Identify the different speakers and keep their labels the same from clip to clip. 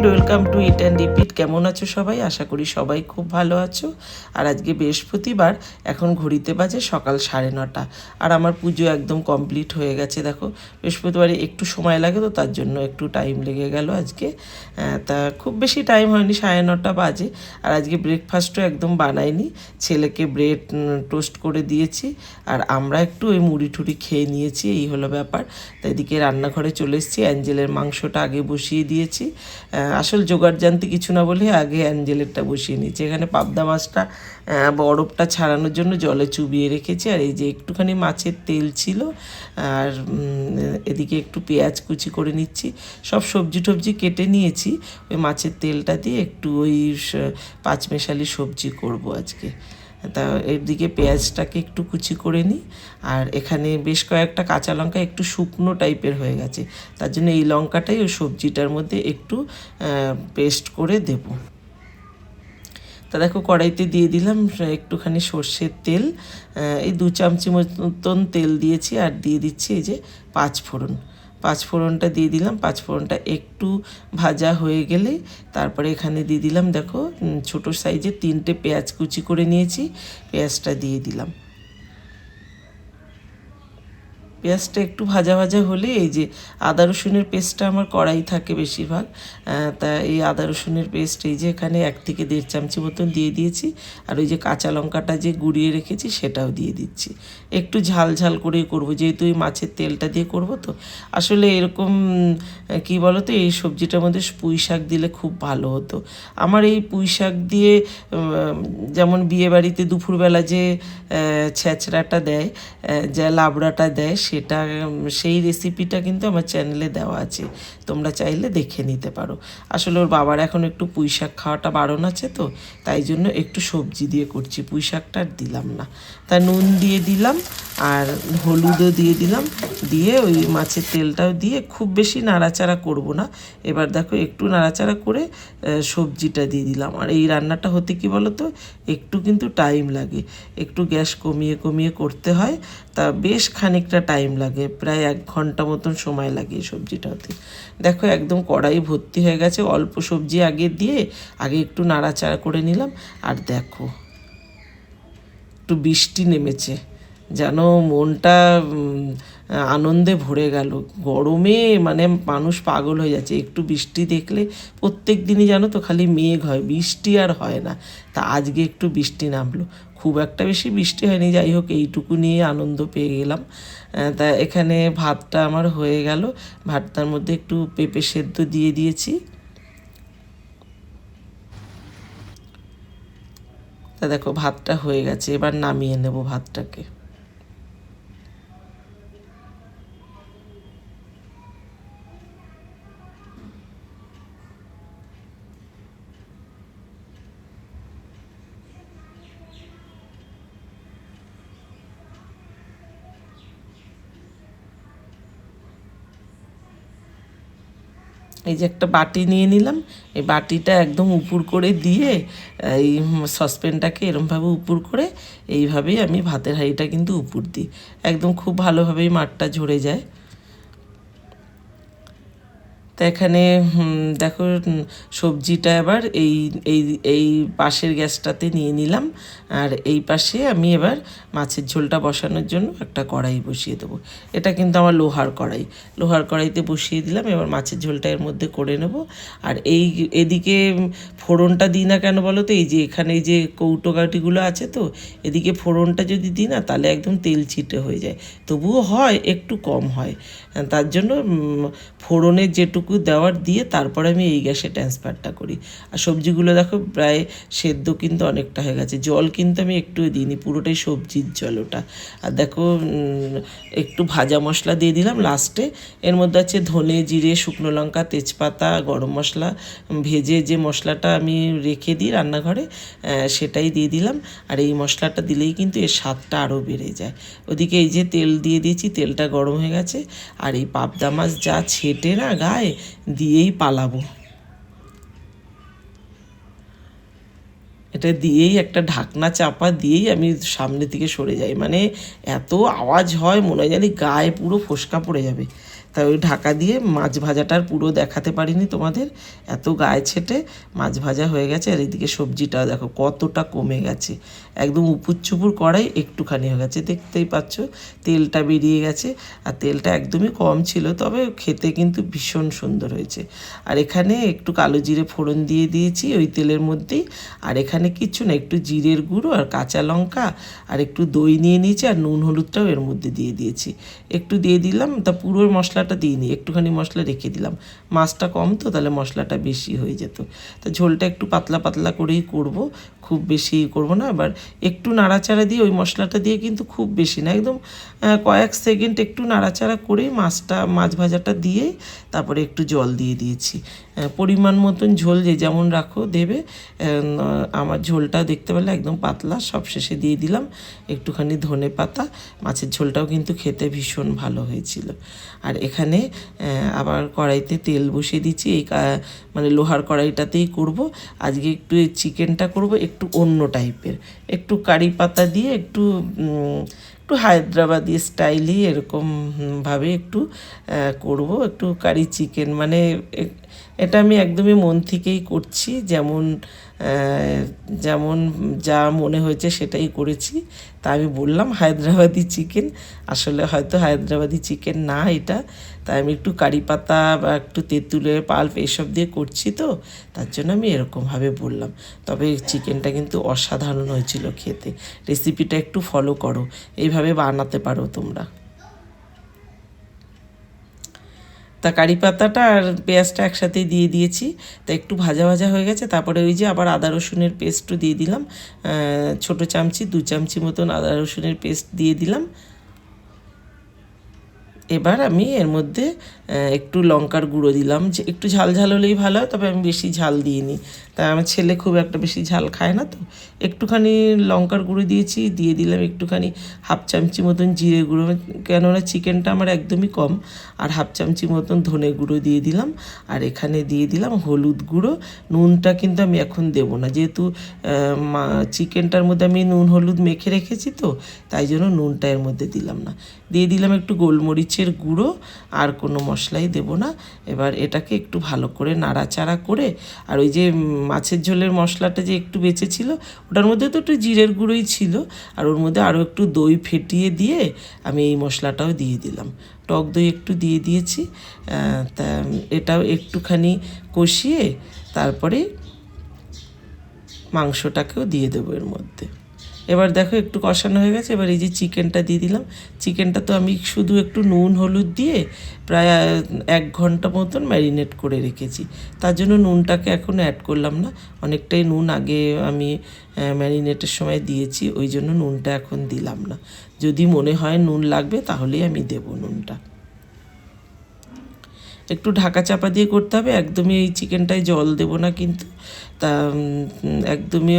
Speaker 1: Friend welcome to eat and repeat কেমন আছো সবাই? আশা করি সবাই খুব ভালো আছো। আর আজকে বৃহস্পতিবার, এখন ঘড়িতে বাজে সকাল সাড়ে নটা। আর আমার পুজো একদম কমপ্লিট হয়ে গেছে, দেখো। বৃহস্পতিবারে একটু সময় লাগে তো, তার জন্য একটু টাইম লেগে গেল আজকে। তা খুব বেশি টাইম হয়নি, সাড়ে নটা বাজে। আর আজকে ব্রেকফাস্টও একদম বানাইনি। ছেলেকে ব্রেড টোস্ট করে দিয়েছি। আর আমরা একটু ওই মুড়ি টুড়ি খেয়ে নিয়েছি, এই হলো ব্যাপার। তাই এদিকে রান্নাঘরে চলে এসেছি। অ্যাঞ্জেলের মাংসটা আগে বসিয়ে দিয়েছি। আসল জোগাড় জানতে কিছু না বলে আগে অ্যাঞ্জেলেরটা বসিয়ে নিয়েছি। এখানে পাবদা মাছটা বরফটা ছাড়ানোর জন্য জলে চুবিয়ে রেখেছি। আর এই যে একটুখানি মাছের তেল ছিল, আর এদিকে একটু পেঁয়াজ কুচি করে নিচ্ছি। সব সবজি টবজি কেটে নিয়েছি। ওই মাছের তেলটা দিয়ে একটু ওই পাঁচমেশালি সবজি করব আজকে। তা এদিকে পেঁয়াজটাকে একটু কুচি করে নিই। আর এখানে বেশ কয়েকটা কাঁচা লঙ্কা একটু শুকনো টাইপের হয়ে গেছে। তার জন্য এই লঙ্কাটাই ওই সবজিটার মধ্যে একটু পেস্ট করে দেবো। তা দেখো কড়াইতে দিয়ে দিলাম একটুখানি সর্ষের তেল। এই দু চামচি মতন তেল দিয়েছি আর দিয়ে দিচ্ছি এই যে পাঁচ ফোড়ন। পাঁচ ফোড়নটা দিয়ে দিলাম। পাঁচ ফোড়নটা একটু ভাজা হয়ে গেলে তারপরে এখানে দিয়ে দিলাম, দেখো ছোট সাইজের তিনটে পেঁয়াজ কুচি করে নিয়েছি, পেঁয়াজটা দিয়ে দিলাম। পেঁয়াজটা একটু ভাজা ভাজা হলে এই যে আদা রসুনের পেস্টটা আমার কড়াই থাকে বেশিরভাগ তা এই আদা রসুনের পেস্ট এই যে এখানে এক থেকে দেড় চামচি মতন দিয়ে দিয়েছি আর ওই যে কাঁচা লঙ্কাটা যে গুঁড়িয়ে রেখেছি সেটাও দিয়ে দিচ্ছি। একটু ঝাল ঝাল করেই করব যেহেতু এই মাছের তেলটা দিয়ে করব তো। আসলে এরকম কি বলো তো এই সবজিটার মধ্যে পুঁই শাক দিলে খুব ভালো হতো। আমার এই পুঁই শাক দিয়ে যেমন বিয়ে বাড়িতে দুপুরবেলা যে আহ, ছ্যাঁচড়াটা দেয় যা লাবড়াটা দেয় সেটা সেই রেসিপিটা কিন্তু আমার চ্যানেলে দেওয়া আছে। তোমরা চাইলে দেখে নিতে পারো। আসলে ওর বাবার এখন একটু পুঁই শাক খাওয়াটা বারণ আছে তো, তাই জন্য একটু সবজি দিয়ে করছি। পুঁই শাকটা আর দিলাম না। তা নুন দিয়ে দিলাম আর হলুদও দিয়ে দিলাম। দিয়ে ওই মাছের তেলটাও দিয়ে খুব বেশি নাড়াচাড়া করব না। এবার দেখো একটু নাড়াচাড়া করে সবজিটা দিয়ে দিলাম। আর এই রান্নাটা হতে কি বলো তো একটু কিন্তু টাইম লাগে। একটু গ্যাস কমিয়ে কমিয়ে করতে হয়। তা বেশ খানিকটা টাইম লাগে, প্রায় এক ঘণ্টা মতন সময় লাগে এই সবজিটা হতে। দেখো, একদম কড়াই ভর্তি হয়ে গেছে, অল্প সবজি আগে দিয়ে, আগে একটু নাড়াচাড়া করে নিলাম। আর দেখো, একটু বৃষ্টি নেমেছে। যেন মনটা আনন্দে ভরে গেল। গরমে মানে মানুষ পাগল হয়ে যাচ্ছে। একটু বৃষ্টি দেখলে প্রত্যেক দিনই জানো তো খালি মেঘ হয়, বৃষ্টি আর হয় না। তা আজকে একটু বৃষ্টি নামলো। খুব একটা বেশি বৃষ্টি হয়নি, যাই হোক এইটুকু নিয়ে আনন্দ পেয়ে গেলাম। তা এখানে ভাতটা আমার হয়ে গেল। ভাতটার মধ্যে একটু পেঁপে সেদ্ধ দিয়ে দিয়েছি। তা দেখো ভাতটা হয়ে গেছে, এবার নামিয়ে নেব ভাতটাকে। এই যে একটা বাটি নিয়ে নিলাম, এই বাটিটা একদম উপুর করে দিয়ে, এই সসপ্যানটাকে এরমভাবে উপুর করে এইভাবেই আমি ভাতের হাঁড়িটা কিন্তু উপুর দিই। একদম খুব ভালোভাবেই মাঠটা ঝরে যায়। তা এখানে দেখো সবজিটা এবার এই এই এই পাশের গ্যাসটাতে নিয়ে নিলাম। আর এই পাশে আমি এবার মাছের ঝোলটা বসানোর জন্য একটা কড়াই বসিয়ে দেবো। এটা কিন্তু আমার লোহার কড়াই। লোহার কড়াইতে বসিয়ে দিলাম, এবার মাছের ঝোলটা এর মধ্যে করে নেব। আর এই এদিকে ফোড়নটা দিই না কেন বলো তো? এই যে এখানে যে কৌটো কাঠিগুলো আছে তো, এদিকে ফোড়নটা যদি দিই না, তাহলে একদম তেল ছিটে হয়ে যায়। তবুও হয়, একটু কম হয়। তার জন্য ফোড়নের যেটুকু দেওয়ার দিয়ে তারপরে আমি এই গ্যাসে ট্রান্সফারটা করি। আর সবজিগুলো দেখো প্রায় সেদ্ধ কিন্তু অনেকটা হয়ে গেছে। জল কিন্তু আমি একটু দিইনি, পুরোটাই সবজির জল ওটা। আর দেখো একটু ভাজা মশলা দিয়ে দিলাম লাস্টে এর মধ্যে আছে ধনে জিরে, শুকনো লঙ্কা, তেজপাতা, গরম মশলা ভেজে যে মশলাটা আমি রেখে দিই রান্নাঘরে সেটাই দিয়ে দিলাম। আর এই মশলাটা দিলেই কিন্তু এর স্বাদটা আরও বেড়ে যায়। ওদিকে এই যে তেল দিয়ে দিয়েছি, তেলটা গরম হয়ে গেছে। আর এই পাবদা মাছ যা ছেটে না গায়ে দিয়েই পালাবো। এটা দিয়েই একটা ঢাকনা চাপা দিয়েই আমি সামনের দিকে সরে যাই। মানে এত আওয়াজ হয়, মনে হয় জানি গায়ে পুরো ফোসকা পড়ে যাবে। তাই ওই ঢাকা দিয়ে মাছ ভাজাটার পুরো দেখাতে পারিনি তোমাদের। এত গায়ে ছেটে মাছ ভাজা হয়ে গেছে, আর এদিকে সবজিটা দেখো কতটা কমে গেছে। একদম উপুর চুপুর একটুখানি হয়ে গেছে, দেখতেই পাচ্ছ তেলটা বেরিয়ে গেছে, আর তেলটা একদমই কম ছিল, তবে খেতে কিন্তু ভীষণ সুন্দর হয়েছে। আর এখানে একটু কালো জিরে ফোড়ন দিয়ে দিয়েছি ওই তেলের মধ্যেই, আর এখানে কিচ্ছু না, একটু জিরের গুঁড়ো আর কাঁচা লঙ্কা, আর একটু দই নিয়ে নিয়েছি, আর নুন হলুদটাও এর মধ্যে দিয়ে দিয়েছি। একটু দিয়ে দিলাম, তা পুরো মশলাটা দিইনি একটুখানি মশলা রেখে দিলাম। মাছটা কম তো, তাহলে মশলাটা বেশি হয়ে যেত। তা ঝোলটা একটু পাতলা পাতলা করেই করব। খুব বেশি করব না এবার একটু নাড়াচাড়া দিয়ে ওই মশলাটা দিয়ে কিন্তু খুব বেশি না। একদম কয়েক সেকেন্ড একটু নাড়াচাড়া করে মাছটা, মাছ ভাজাটা দিয়ে তারপরে একটু জল দিয়ে দিয়েছি। পরিমাণ মতন ঝোল যে যেমন রাখো দেবে আমার ঝোলটা দেখতে পেলে একদম পাতলা, সব শেষে দিয়ে দিলাম একটুখানি ধনে পাতা। মাছের ঝোলটাও কিন্তু খেতে ভীষণ ভালো হয়েছিল। আর এখানে আবার কড়াইতে তেল বসিয়ে দিচ্ছি। এই মানে লোহার কড়াইটাতেই করব। আজকে একটু এই চিকেনটা করব একটু অন্য টাইপের। একটু কারি পাতা দিয়ে একটু একটু হায়দ্রাবাদি স্টাইলই এরকমভাবে একটু করব। একটু কারি চিকেন মানে এটা আমি একদমই মন থেকেই করছি, যেমন যেমন যা মনে হয়েছে সেটাই করেছি। তা আমি বললাম হায়দ্রাবাদি চিকেন, আসলে হয়তো হায়দ্রাবাদি চিকেন না এটা। তাই আমি একটু কারি পাতা বা একটু তেঁতুলের পাল্প এসব দিয়ে করছি তো, তার জন্য আমি এরকমভাবে বললাম। তবে চিকেনটা কিন্তু অসাধারণ হয়েছিল খেতে। রেসিপিটা একটু ফলো করো, এইভাবে বানাতে পারো তোমরা। তা কারি পাতাটা আর পেঁয়াজটা একসাথেই দিয়ে দিয়েছি। তা একটু ভাজা ভাজা হয়ে গেছে, তারপরে ওই যে আবার আদা রসুনের পেস্টও দিয়ে দিলাম। ছোট চামচি, দু চামচি মতন আদা রসুনের পেস্ট দিয়ে দিলাম। এবার আমি এর মধ্যে একটু লঙ্কার গুঁড়ো দিলাম। যে একটু ঝাল ঝাল হলেই ভালো হয়, তবে আমি বেশি ঝাল দিইনি। তাই আমার ছেলে খুব একটা বেশি ঝাল খায় না তো। একটুখানি লঙ্কার গুঁড়ো দিয়েছি, দিয়ে দিলাম একটুখানি হাফ চামচি মতন জিরে গুঁড়ো। কেননা চিকেনটা আমার একদমই কম, আর হাফ চামচি মতন ধনে গুঁড়ো দিয়ে দিলাম। আর এখানে দিয়ে দিলাম হলুদ গুঁড়ো। নুনটা কিন্তু আমি এখন দেবো না। যেহেতু চিকেনটার মধ্যে আমি নুন হলুদ মেখে রেখেছি তো, তাই জন্য নুনটা এর মধ্যে দিলাম না। দিয়ে দিলাম একটু গোলমরিচের গুঁড়ো, আর কোনো মশলাই দেবো না। এবার এটাকে একটু ভালো করে নাড়াচাড়া করে, আর ওই যে মাছের ঝোলের মশলাটা যে একটু বেঁচে ছিল, ওটার মধ্যে তো একটু জিরের গুঁড়োই ছিল, আর ওর মধ্যে আরও একটু দই ফেটিয়ে দিয়ে আমি এই মশলাটাও দিয়ে দিলাম। টক দই একটু দিয়ে দিয়েছি তা এটাও একটুখানি কষিয়ে তারপরে মাংসটাকেও দিয়ে দেবো এর মধ্যে। এবার দেখো একটু কষানো হয়ে গেছে, এবার এই যে চিকেনটা দিয়ে দিলাম। চিকেনটা তো আমি শুধু একটু নুন, হলুদ দিয়ে প্রায় এক ঘণ্টা মতন ম্যারিনেট করে রেখেছি। তার জন্য নুনটাকে এখন অ্যাড করলাম না। অনেকটাই নুন আগে আমি ম্যারিনেটের সময় দিয়েছি, ওই জন্য নুনটা এখন দিলাম না। যদি মনে হয় নুন লাগবে, তাহলেই আমি দেবো নুনটা। একটু ঢাকা চাপা দিয়ে করতে হবে। একদমই এই চিকেনটায় জল দেবো না কিন্তু। তা একদমই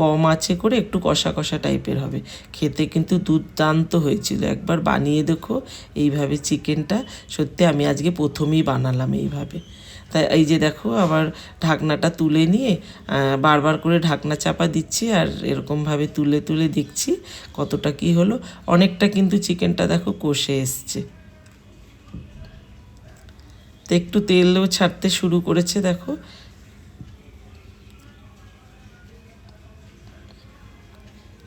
Speaker 1: কম আছে করে একটু কষা কষা টাইপের হবে। খেতে কিন্তু দুর্দান্ত হয়েছিল। একবার বানিয়ে দেখো এইভাবে চিকেনটা। সত্যি আমি আজকে প্রথমেই বানালাম এইভাবে। তাই এই যে দেখো আবার ঢাকনাটা তুলে নিয়ে বারবার করে ঢাকনা চাপা দিচ্ছি আর এরকমভাবে তুলে তুলে দেখছি কতটা কি হলো। অনেকটা কিন্তু চিকেনটা দেখো কষে এসছে। তো একটু তেলও ছাড়তে শুরু করেছে, দেখো।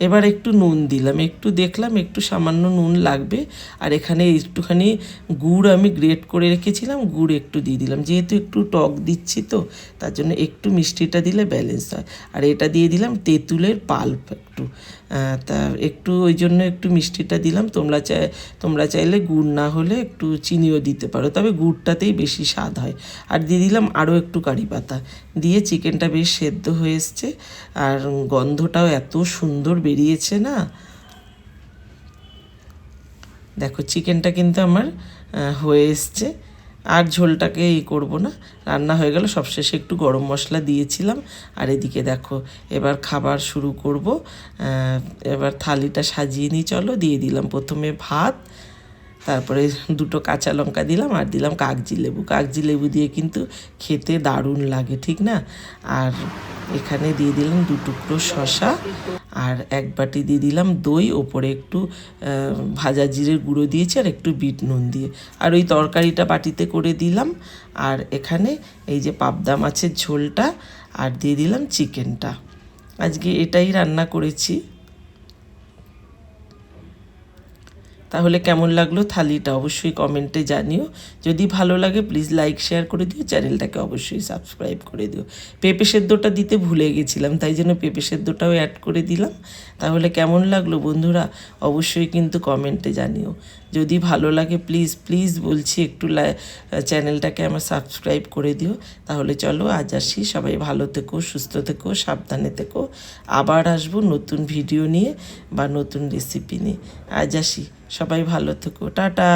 Speaker 1: এবার একটু নুন দিলাম, একটু দেখলাম একটু সামান্য নুন লাগবে, আর এখানে একটুখানি গুড় আমি গ্রেট করে রেখেছিলাম, গুড় একটু দিয়ে দিলাম। যেহেতু একটু টক দিচ্ছি তো, তার জন্য একটু মিষ্টিটা দিলে ব্যালেন্স হয়। আর এটা দিয়ে দিলাম তেঁতুলের পাল্প একটু। তা একটু ওই জন্য একটু মিষ্টিটা দিলাম। তোমরা চাই, তোমরা চাইলে গুড় না হলে একটু চিনিও দিতে পারো। তবে গুড়টাতেই বেশি স্বাদ হয়। আর দিয়ে দিলাম আরও একটু কারি পাতা। দিয়ে চিকেনটা বেশ সেদ্ধ হয়ে এসছে। আর গন্ধটাও এত সুন্দর বেরিয়েছে না। দেখো, চিকেনটা কিন্তু আমার হয়ে এসছে। আর ঝোলটাকে এই করব না। রান্না হয়ে গেল সবশেষে একটু গরম মশলা দিয়েছিলাম। আর এদিকে দেখো, এবার খাবার শুরু করব। এবার থালিটা সাজিয়ে নিই, চলো দিয়ে দিলাম প্রথমে ভাত তারপরে দুটো কাঁচা লঙ্কা দিলাম আর দিলাম কাগজি লেবু। কাগজি লেবু দিয়ে কিন্তু খেতে দারুণ লাগে, ঠিক না? আর এখানে দিয়ে দিলাম দু টুকরো শশা আর এক বাটি দিয়ে দিলাম দই, ওপরে একটু ভাজা জিরের গুঁড়ো দিয়েছি আর একটু বিট নুন দিয়ে। আর ওই তরকারিটা বাটিতে করে দিলাম আর এখানে এই যে পাবদা মাছের ঝোলটা আর দিয়ে দিলাম চিকেনটা। আজকে এটাই রান্না করেছি। তাহলে কেমন লাগল থালিটা অবশ্যই কমেন্টে জানিও। যদি ভালো লাগে প্লিজ লাইক শেয়ার করে দিও। চ্যানেলটাকে অবশ্যই সাবস্ক্রাইব করে দিও। পেঁপে সেদ্ধটা দিতে ভুলে গেছিলাম, তাই জন্য পেঁপে সেদ্ধটাও অ্যাড করে দিলাম। তাহলে কেমন লাগল বন্ধুরা, অবশ্যই কিন্তু কমেন্টে জানিও। যদি ভালো লাগে প্লিজ প্লিজ বলছি একটু চ্যানেলটাকে আমার সাবস্ক্রাইব করে দিও। তাহলে চলো আজ আসি। সবাই ভালো থেকো, সুস্থ থেকো, সাবধানে থেকো। আবার আসব নতুন ভিডিও নিয়ে বা নতুন রেসিপি নিয়ে। আজ আসি। সবাই ভালো থেকো টাটা।